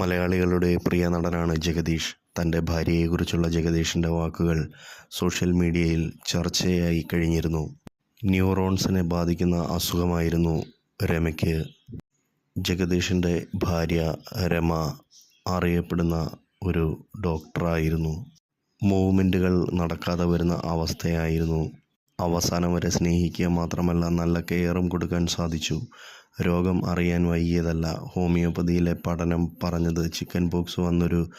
മലയാളികളുടെ പ്രിയ നടനാണ് ജഗദീഷ്. തന്റെ ഭാര്യയെക്കുറിച്ചുള്ള ജഗദീഷിന്റെ വാക്കുകൾ സോഷ്യൽ മീഡിയയിൽ ചർച്ചയായി കഴിഞ്ഞിരുന്നു. ന്യൂറോൺസിനെ ബാധിക്കുന്ന അസുഖമായിരുന്നു രമയ്ക്ക്. ജഗദീഷിന്റെ ഭാര്യ രമ അറിയപ്പെടുന്ന ഒരു ഡോക്ടറായിരുന്നു. മൂവ്മെന്റുകൾ നടക്കാതെ വരുന്ന അവസ്ഥയായിരുന്നു അവസാനം വരെ സ്നേഹിക്കുക മാത്രമല്ല നല്ല കെയറും കൊടുക്കാൻ സാധിച്ചു. രോഗം അറിയാൻ വൈകിയതല്ല. ഹോമിയോപ്പതിയിലെ പഠനം പറഞ്ഞത് ചിക്കൻ പോക്സ് വന്നൊരു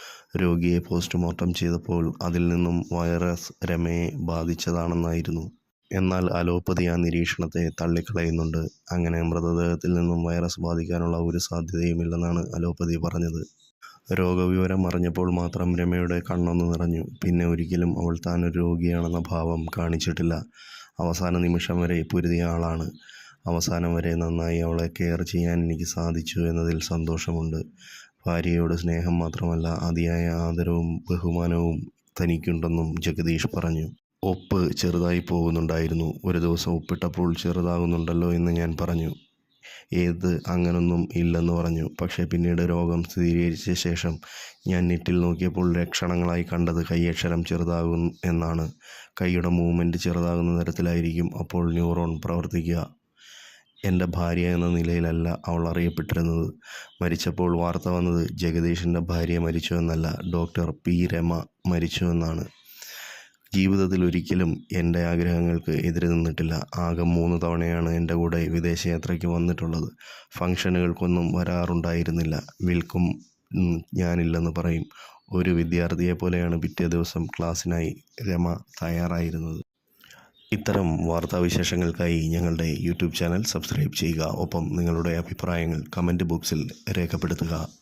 രോഗിയെ പോസ്റ്റ്മോർട്ടം ചെയ്തപ്പോൾ അതിൽ നിന്നും വൈറസ് രമയെ ബാധിച്ചതാണെന്നായിരുന്നു. എന്നാൽ അലോപ്പതി ആ നിരീക്ഷണത്തെ തള്ളിക്കളയുന്നുണ്ട്. അങ്ങനെ മൃതദേഹത്തിൽ നിന്നും വൈറസ് ബാധിക്കാനുള്ള ഒരു സാധ്യതയുമില്ലെന്നാണ് അലോപ്പതി പറഞ്ഞത്. രോഗവിവരം അറിഞ്ഞപ്പോൾ മാത്രം രമയുടെ കണ്ണൊന്ന് നിറഞ്ഞു. പിന്നെ ഒരിക്കലും അവൾ താൻ ഒരു രോഗിയാണെന്ന ഭാവം കാണിച്ചിട്ടില്ല. അവസാന നിമിഷം വരെ പൊരുതിയ ആളാണ്. അവസാനം വരെ നന്നായി അവളെ കെയർ ചെയ്യാൻ എനിക്ക് സാധിച്ചു എന്നതിൽ സന്തോഷമുണ്ട്. ഭാര്യയോട് സ്നേഹം മാത്രമല്ല അതിയായ ആദരവും ബഹുമാനവും തനിക്കുണ്ടെന്നും ജഗദീഷ് പറഞ്ഞു. ഒപ്പ് ചെറുതായി പോകുന്നുണ്ടായിരുന്നു. ഒരു ദിവസം ഉപ്പിട്ടപ്പോൾ ചെറുതാകുന്നുണ്ടല്ലോ എന്ന് ഞാൻ പറഞ്ഞു. ഏത് അങ്ങനൊന്നും ഇല്ലെന്ന് പറഞ്ഞു. പക്ഷേ പിന്നീട് രോഗം സ്ഥിരീകരിച്ച ശേഷം ഞാൻ നെറ്റിൽ നോക്കിയപ്പോൾ ലക്ഷണങ്ങളായി കണ്ടത് കൈയക്ഷരം ചെറുതാകും എന്നാണ്. കൈയുടെ മൂവ്മെന്റ് ചെറുതാകുന്ന തരത്തിലായിരിക്കും അപ്പോൾ ന്യൂറോൺ പ്രവർത്തിക്കുക. എന്റെ ഭാര്യ എന്ന നിലയിലല്ല അവൾ അറിയപ്പെട്ടിരുന്നത്. മരിച്ചപ്പോൾ വാർത്ത വന്നത് ജഗദീഷിന്റെ ഭാര്യ മരിച്ചു എന്നല്ല ഡോക്ടർ പി രമ മരിച്ചു എന്നാണ്. ജീവിതത്തിൽ ഒരിക്കലും എന്റെ ആഗ്രഹങ്ങൾക്ക് എതിരെ നിന്നിട്ടില്ല. ആകെ മൂന്ന് തവണയാണ് എന്റെ കൂടെ വിദേശയാത്രയ്ക്ക് വന്നിട്ടുള്ളത്. ഫംഗ്ഷനുകൾക്കൊന്നും വരാറുണ്ടായിരുന്നില്ല. വിൽക്കും ഞാനില്ലെന്ന് പറയും. ഒരു വിദ്യാർത്ഥിയെ പോലെയാണ് പിറ്റേ ദിവസം ക്ലാസ്സിനായി രമ തയ്യാറായിരുന്നത്. ഇത്തരം വാർത്താവിശേഷങ്ങൾക്കായി ഞങ്ങളുടെ യൂട്യൂബ് ചാനൽ സബ്സ്ക്രൈബ് ചെയ്യുക. ഒപ്പം നിങ്ങളുടെ അഭിപ്രായങ്ങൾ കമന്റ് ബോക്സിൽ രേഖപ്പെടുത്തുക.